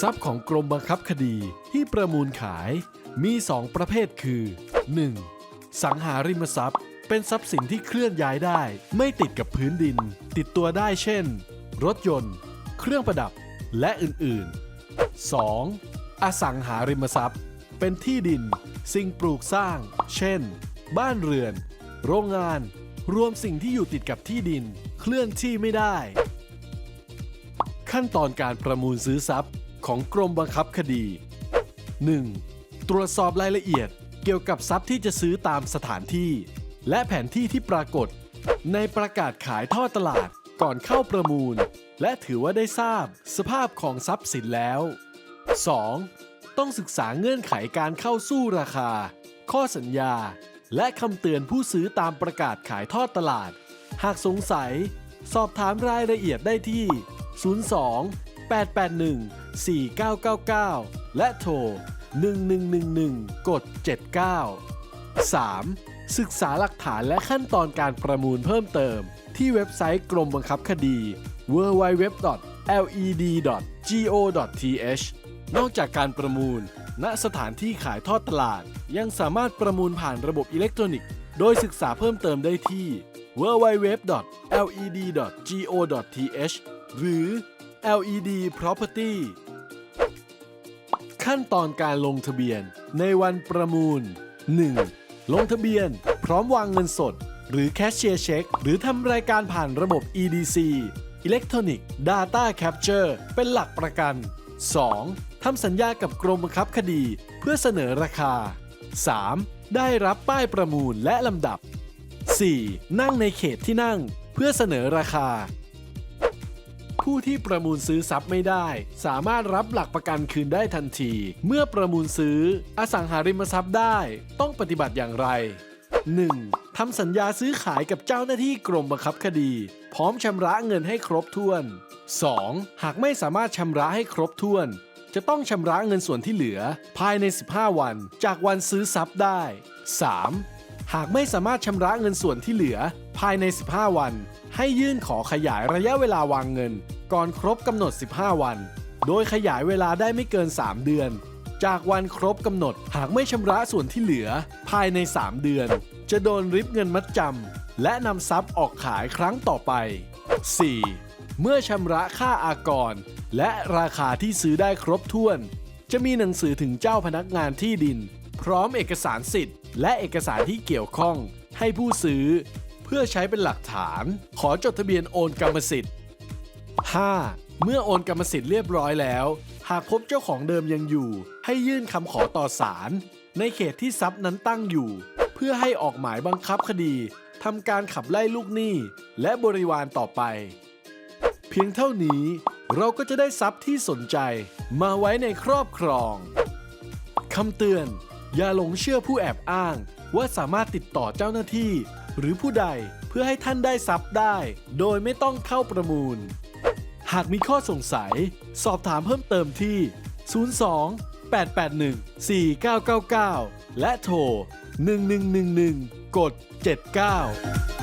ทรัพย์ของกรมบังคับคดีที่ประมูลขายมี 2 ประเภทคือ 1. สังหาริมทรัพย์ เป็นทรัพย์สินที่เคลื่อนย้ายได้ ไม่ติดกับพื้นดิน ติดตัวได้เช่น รถยนต์ เครื่องประดับและอื่นๆ 2. อสังหาริมทรัพย์ เป็นที่ดิน สิ่งปลูกสร้าง เช่น บ้านเรือน โรงงาน รวมสิ่งที่อยู่ติดกับที่ดิน เคลื่อนที่ไม่ได้ ขั้นตอนการประมูลซื้อทรัพย์ ของกรมบังคับคดี 1. ตรวจสอบรายละเอียดเกี่ยวกับทรัพย์ที่จะซื้อตามสถานที่ และแผนที่ที่ปรากฏ ในประกาศขายท่อตลาดก่อนเข้าประมูล และถือว่าได้ทราบสภาพของทรัพย์สินแล้ว 2. ต้องศึกษาเงื่อนไขการเข้าสู้ราคา ข้อสัญญา และคำเตือนผู้ซื้อตามประกาศขายทอดตลาด หากสงสัย สอบถามรายละเอียดได้ที่ 02 881 4999 และโทร 1111 กด 79 3. ศึกษาหลักฐานและขั้นตอนการประมูลเพิ่มเติม ที่เว็บไซต์กรมบังคับคดี www.led.go.th นอกจากการประมูล ณสถานที่ขายทอดตลาด ยังสามารถประมูลผ่านระบบอิเล็กทรอนิกส์ โดยศึกษาเพิ่มเติมได้ที่ www.led.go.th หรือ LED Property ขั้นตอนการลงทะเบียนในวันประมูล 1. ลงทะเบียน พร้อมวางเงินสด หรือแคชเชียร์เช็ค หรือทำรายการผ่านระบบ EDC Electronic Data Capture เป็นหลักประกัน 2. ทำสัญญากับกรมบังคับคดีเพื่อเสนอราคา 3. ได้รับป้ายประมูลและลำดับ 4. นั่งในเขตที่นั่ง เพื่อเสนอราคา ผู้ที่ประมูลซื้อทรัพย์ไม่ได้ สามารถรับหลักประกันคืนได้ทันที เมื่อประมูลซื้ออสังหาริมทรัพย์ได้ ต้องปฏิบัติอย่างไร 1. ทำสัญญาซื้อขายกับเจ้าหน้าที่กรมบังคับคดี พร้อมชำระเงินให้ครบถ้วน 2. หากไม่สามารถชำระให้ครบถ้วน จะต้องชำระเงินส่วนที่เหลือ ภายใน 15 วัน จากวันซื้อทรัพย์ได้ 3. หากไม่สามารถชำระเงินส่วนที่เหลือ ภายใน 15 วัน ให้ยื่นขอขยายระยะเวลาวางเงิน ก่อนครบกำหนด 15 วัน โดยขยายเวลาได้ไม่เกิน 3 เดือน จากวันครบกำหนดหากไม่ชำระส่วนที่เหลือ ภายใน 3 เดือน จะโดนริบเงินมัดจำและนำทรัพย์ออกขายครั้งต่อไป 4. เมื่อชำระค่าอากร และราคาที่ซื้อได้ครบถ้วน จะมีหนังสือถึงเจ้าพนักงานที่ดิน พร้อมเอกสารสิทธิ์ และเอกสารที่เกี่ยวข้องให้ผู้ซื้อ พื่อใช้เป็นหลักฐาน ขอจดทะเบียนโอนกรรมสิทธิ์ 5. เมื่อโอนกรรมสิทธิ์เรียบร้อยแล้ว หากพบเจ้าของเดิมยังอยู่ ให้ยื่นคำขอต่อศาลในเขตที่ทรัพย์นั้นตั้งอยู่ เพื่อให้ออกหมายบังคับคดีทำการขับไล่ลูกหนี้และบริวารต่อไป เพียงเท่านี้เราก็จะได้ทรัพย์ที่สนใจมาไว้ในครอบครองคำเตือน อย่าหลงเชื่อผู้แอบอ้างว่าสามารถติดต่อเจ้าหน้าที่ หรือผู้ใดเพื่อให้ท่านได้ทรัพย์ได้ โดยไม่ต้องเข้าประมูล หากมีข้อสงสัย สอบถามเพิ่มเติมที่ 02 881 4999 และโทร 1111 กด 79